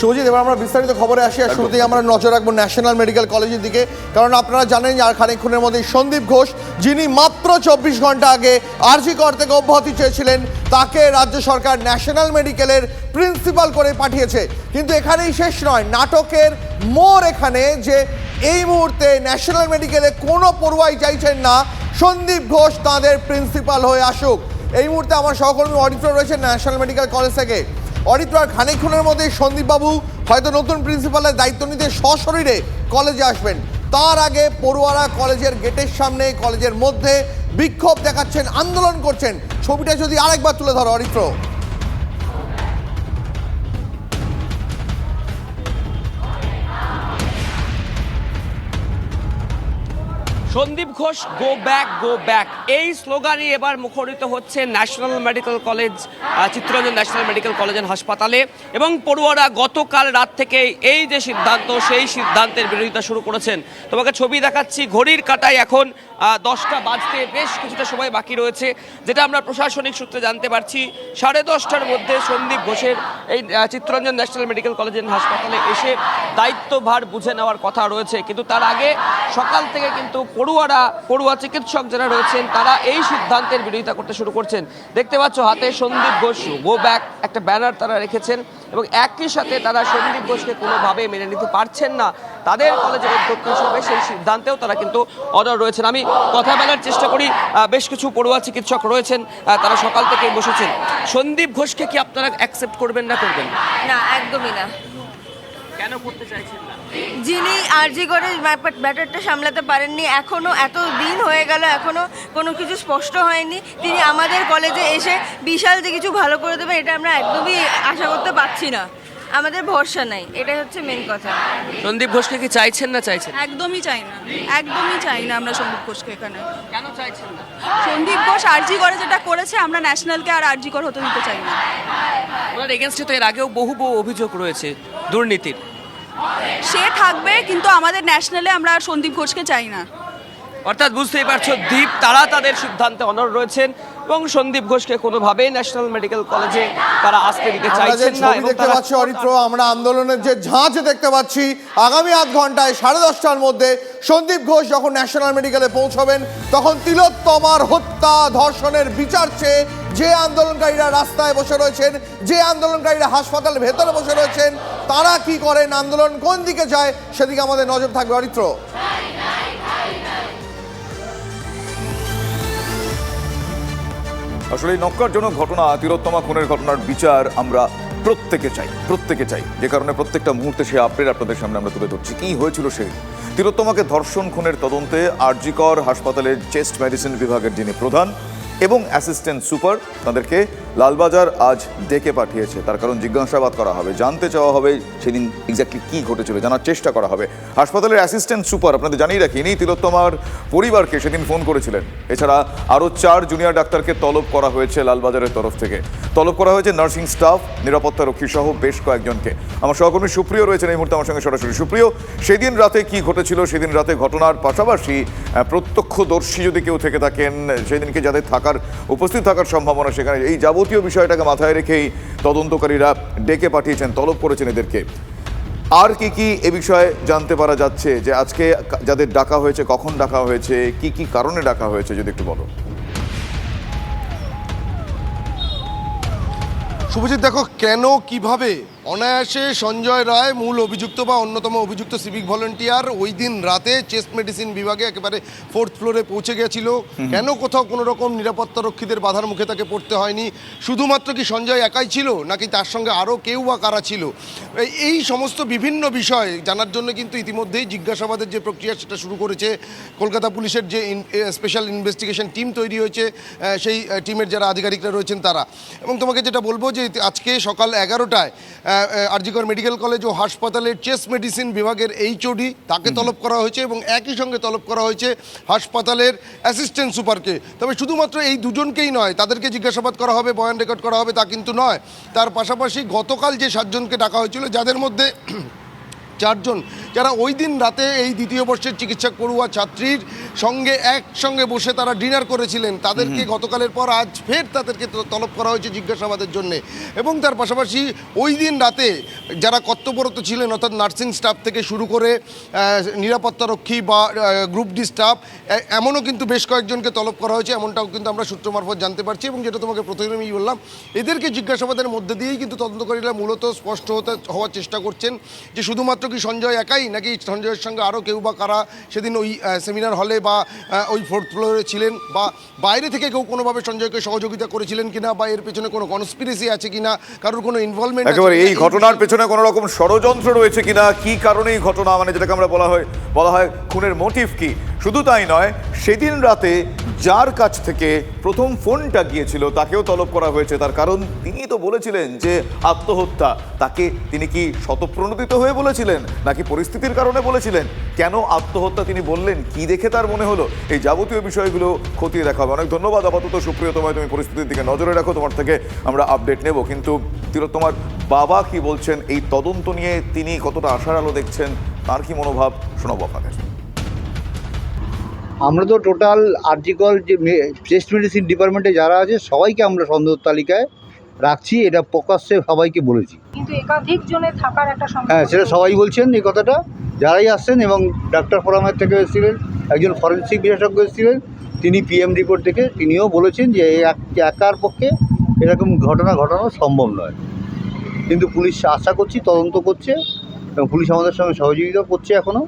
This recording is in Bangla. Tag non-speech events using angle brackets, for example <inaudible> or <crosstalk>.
শুভজিৎ এবার আমরা বিস্তারিত খবরে আসি আর শুরুতেই আমরা নজর রাখব ন্যাশনাল মেডিকেল কলেজের দিকে। কারণ আপনারা জানেন আর খানিক্ষণের মধ্যে সন্দীপ ঘোষ যিনি মাত্র চব্বিশ ঘণ্টা আগে আরজি কর থেকে অব্যাহতি চেয়েছিলেন তাকে রাজ্য সরকার ন্যাশনাল মেডিকেলের প্রিন্সিপাল করে পাঠিয়েছে। কিন্তু এখানেই শেষ নয় নাটকের মোর এখানে যে এই মুহূর্তে ন্যাশনাল মেডিকেলে কোনো পড়ুয়াই চাইছেন না সন্দীপ ঘোষ তাদের প্রিন্সিপাল হয়ে আসুক। এই মুহূর্তে আমার সহকর্মী অডিটর রয়েছে ন্যাশনাল মেডিকেল কলেজ থেকে। অডিটর আর খানিকক্ষণের মধ্যে সন্দীপবাবু হয়তো নতুন প্রিন্সিপালের দায়িত্ব নিতে সশরীরে কলেজে আসবেন। তার আগে পড়ুয়ারা কলেজের গেটের সামনে, কলেজের মধ্যে বিক্ষোভ দেখাচ্ছেন, আন্দোলন করছেন। ছবিটা যদি আরেকবার তুলে ধরো, Aritra. Sandip Ghosh go back go back এই স্লোগানই এবার মুখরিত হচ্ছে national medical college Chittaranjan national medical college and হাসপাতালে। এবং পড়ুয়ারা গতকাল রাত থেকে এই যে সিদ্ধান্ত, সেই সিদ্ধান্তের বিরোধিতা শুরু করেছেন। তোমাকে ছবি দেখাচ্ছি, ঘড়ির কাটায় এখন দশটা বাজতে বেশ কিছুটা সময় বাকি রয়েছে, যেটা আমরা প্রশাসনিক সূত্রে জানতে পারছি। সাড়ে দশটার মধ্যে সন্দীপ ঘোষের এই Chittaranjan national medical college and হাসপাতালে এসে দায়িত্বভার বুঝে নেওয়ার কথা রয়েছে। কিন্তু তার আগে সকাল থেকে কিন্তু পড়ুয়ারা, পড়ুয়া চিকিৎসক যারা রয়েছেন, তারা এই সিদ্ধান্তের বিরোধিতা করতে শুরু করছেন। দেখতে পাচ্ছ, হাতে সন্দীপ ঘোষ গো ব্যাক একটা ব্যানার তারা রেখেছেন এবং একই সাথে তারা সন্দীপ ঘোষকে কোনোভাবে মেনে নিতে পারছেন না। তাদের কলেজের অধ্যক্ষ হিসেবে সেই সিদ্ধান্তেও তারা কিন্তু অডার রয়েছেন। আমি কথা বলার চেষ্টা করি বেশ কিছু পড়ুয়া চিকিৎসক রয়েছেন তারা সকাল থেকে বসেছেন। সন্দীপ ঘোষকে কি আপনারা অ্যাকসেপ্ট করবেন না করবেন? না, একদমই না। কেন করতে চাইছেন না? যিনি আরজি করে ব্যাপার- ব্যাপারটা সামলাতে পারেননি এখনও এত দিন হয়ে গেল এখনও কোনো কিছু স্পষ্ট হয়নি। তিনি আমাদের কলেজে এসে বিশাল যে কিছু ভালো করে দেবেন এটা আমরা একদমই আশা করতে পারছি না। আমাদের ভরসা নাই এটাই হচ্ছে মেন কথা। সন্দীপ ঘোষকে কি চাইছেন না চাইছেন? একদমই চাই না একদমই চাই না আমরা সন্দীপ ঘোষকে এখানে। কেন চাইছেন না? সন্দীপ ঘোষ আরজি করে যেটা করেছে আমরা ন্যাশনালকে আর আরজি কর হতে দিতে চাই না। ওনার এগেনস্টে তো এর আগেও বহু বহু অভিযোগ রয়েছে দুর্নীতির। সে থাকবে, কিন্তু আমাদের ন্যাশনালে আমরা সন্দীপ ঘোষকে চাই না। অর্থাৎ বুঝতেই পারছ, দীপ তারা তাদের সিদ্ধান্তে অনর রয়েছেন। এবং সন্দীপ ঘোষকে কোনোভাবেই ন্যাশনাল মেডিকেল কলেজে তারা আসতে দিতে চাইছেন না এবং দেখতে পাচ্ছি অরিত্র আমরা আন্দোলনের যে ঝাঁজ দেখতে পাচ্ছি আগামী আধ ঘন্টায় সাড়ে দশটার মধ্যে সন্দীপ ঘোষ যখন ন্যাশনাল মেডিকেলে পৌঁছবেন তখন তিলোত্তমার হত্যা ধর্ষণের বিচার চেয়ে যে আন্দোলনকারীরা রাস্তায় বসে রয়েছেন যে আন্দোলনকারীরা হাসপাতালের ভেতরে বসে রয়েছেন তারা কি করেন আন্দোলন কোন দিকে যায় সেদিকে আমাদের নজর থাকবে। অরিত্র। আসলে এই নক্কারজনক ঘটনা তিরোত্তমা খুনের ঘটনার বিচার আমরা প্রত্যেকে চাই প্রত্যেকে চাই। যে কারণে প্রত্যেকটা মুহূর্তে সে আপডেট আপনাদের সামনে আমরা তুলে ধরছি। কী হয়েছিল সে? তিরোত্তমাকে ধর্ষণ খুনের তদন্তে আরজিকর হাসপাতালের চেস্ট মেডিসিন বিভাগের যিনি প্রধান এবং অ্যাসিস্ট্যান্ট সুপার তাদেরকে লালবাজার আজ ডেকে পাঠিয়েছে। তার কারণ জিজ্ঞাসাবাদ করা হবে, জানতে চাওয়া হবে সেদিন এক্স্যাক্টলি কী ঘটেছিল, জানার চেষ্টা করা হবে। হাসপাতালের অ্যাসিস্ট্যান্ট সুপার, আপনাদের জানিয়ে রাখি, ইনি তিলোত্তমার পরিবারকে সেদিন ফোন করেছিলেন। এছাড়া আরও চার জুনিয়র ডাক্তারকে তলব করা হয়েছে লালবাজারের তরফ থেকে। তলব করা হয়েছে নার্সিং স্টাফ নিরাপত্তা রক্ষী সহ বেশ কয়েকজনকে। আমার সহকর্মী সুপ্রিয় রয়েছেন এই মুহূর্তে আমার সঙ্গে সরাসরি। সুপ্রিয়, সেদিন রাতে কি ঘটেছিল? সেদিন রাতে ঘটনার পাশাপাশি প্রত্যক্ষদর্শী যদি কেউ থেকে থাকেন, সেদিনকে যাদের থাকার, উপস্থিত থাকার সম্ভাবনা সেখানে, এই যাবতীয় বিষয়টাকে মাথায় রেখেই তদন্তকারীরা ডেকে পাঠিয়েছেন, তলব করেছেন এদেরকে। আর কি কি এ বিষয়ে জানতে পারা যাচ্ছে? যে আজকে যাদের ডাকা হয়েছে, কখন ডাকা হয়েছে? কি কি কারণে ডাকা হয়েছে, যদি একটু বলো। শুভজিৎ দেখো কেন কীভাবে? অনায়াসে সঞ্জয় রায় মূল অভিযুক্ত বা অন্যতম অভিযুক্ত সিভিক ভলেন্টিয়ার ওই দিন রাতে চেস্ট মেডিসিন বিভাগে একেবারে ফোর্থ ফ্লোরে পৌঁছে গেছিল। কেন কোথাও কোনো রকম নিরাপত্তা রক্ষীদের বাধার মুখে তাকে পড়তে হয়নি? শুধুমাত্র কি সঞ্জয় একাই ছিল নাকি তার সঙ্গে আরও কেউ বা কারা ছিল? এই- এই সমস্ত বিভিন্ন বিষয় জানার জন্য কিন্তু ইতিমধ্যেই জিজ্ঞাসাবাদের যে প্রক্রিয়া সেটা শুরু করেছে কলকাতা পুলিশের যে স্পেশাল ইনভেস্টিগেশন টিম তৈরি হয়েছে সেই টিমের যারা আধিকারিকরা রয়েছেন তারা। এবং তোমাকে যেটা বলব যে আজকে সকাল এগারোটায় আরজিকর মেডিকেল কলেজ ও হাসপাতালের চেস্ট মেডিসিন বিভাগের এইচওডি তাকে তলব করা হয়েছে এবং একই সঙ্গে তলব করা হয়েছে হাসপাতালের অ্যাসিস্ট্যান্ট সুপারকে। তবে শুধুমাত্র এই দুজনকেই নয় তাদেরকে জিজ্ঞাসাবাদ করা হবে বয়ান রেকর্ড করা হবে তা কিন্তু নয়। তার পাশাপাশি গতকাল যে সাতজনকে ডাকা হয়েছিল যাদের মধ্যে <clears throat> চারজন যারা ওই দিন রাতে এই দ্বিতীয় বর্ষের চিকিৎসা পড়ুয়া ছাত্রীর সঙ্গে একসঙ্গে বসে তারা ডিনার করেছিলেন তাদেরকে গতকালের পর আজ ফের তাদেরকে তলব করা হয়েছে জিজ্ঞাসাবাদের জন্য। এবং তার পাশাপাশি ওই দিন রাতে যারা কর্তব্যরত ছিলেন অর্থাৎ নার্সিং স্টাফ থেকে শুরু করে নিরাপত্তারক্ষী বা গ্রুপ ডি স্টাফ এমনও কিন্তু বেশ কয়েকজনকে তলব করা হয়েছে এমনটাও কিন্তু আমরা সূত্র মারফত জানতে পারছি এবং যেটা তোমাকে প্রথমে আমি বললাম এদেরকে জিজ্ঞাসাবাদের মধ্যে দিয়েই কিন্তু তদন্তকারীরা মূলত স্পষ্ট হতে হওয়ার চেষ্টা করছেন যে শুধুমাত্র কি সঞ্জয় একাই নাকি সঞ্জয়ের সঙ্গে আরও কেউ বা কারা সেদিন ওই সেমিনার হলে বা ওই ফোর্থ ফ্লোরে ছিলেন বা বাইরে থেকে কেউ কোনোভাবে সঞ্জয়কে সহযোগিতা করেছিলেন কিনা বা এর পেছনে কোনো কনস্পিরেসি আছে কিনা কারোর কোনো ইনভলভমেন্ট একেবারে এই ঘটনার পেছনে কোনো রকম ষড়যন্ত্র রয়েছে কিনা কি কারণে এই ঘটনা মানে যেটাকে আমরা বলা হয় বলা হয় খুনের মোটিভ কি? শুধু তাই নয়, সেদিন রাতে যার কাছ থেকে প্রথম ফোনটা গিয়েছিল তাকেও তলব করা হয়েছে। তার কারণ তিনি তো বলেছিলেন যে আত্মহত্যা। তাকে তিনি কি শতপ্রণোদিত হয়ে বলেছিলেন নাকি পরিস্থিতির কারণে বলেছিলেন? কেন আত্মহত্যা তিনি বললেন? কি দেখে তার মনে হলো? এই যাবতীয় বিষয়গুলো খতিয়ে দেখা হবে অনেক ধন্যবাদ। আপাতত সুপ্রিয়, তোমায় তুমি পরিস্থিতির দিকে নজরে রাখো। তোমার থেকে আমরা আপডেট নেব। কিন্তু তোমার বাবা কি বলছেন? এই তদন্ত নিয়ে তিনি কতটা আশার আলো দেখছেন? তার কি মনোভাব? শোনাবো আপনাদের। আমরা তো টোটাল আর্জিকল যে চেস্ট মেডিসিন ডিপার্টমেন্টে যারা আছে সবাইকে আমরা সন্দেহ তালিকায় রাখছি এটা প্রকাশ্যে সবাইকে বলেছি। কিন্তু একাধিক জনে থাকার একটা হ্যাঁ সেটা সবাই বলছেন এই কথাটা। যারাই আসছেন এবং ডাক্তার ফোরামের থেকে এসেছিলেন একজন ফরেন্সিক বিশেষজ্ঞ এসেছিলেন তিনি পিএম রিপোর্ট থেকে তিনিও বলেছেন যে একার পক্ষে এরকম ঘটনা ঘটানো সম্ভব নয়। কিন্তু পুলিশ আশা করছি তদন্ত করছে এবং পুলিশ আমাদের সঙ্গে সহযোগিতা করছে এখনও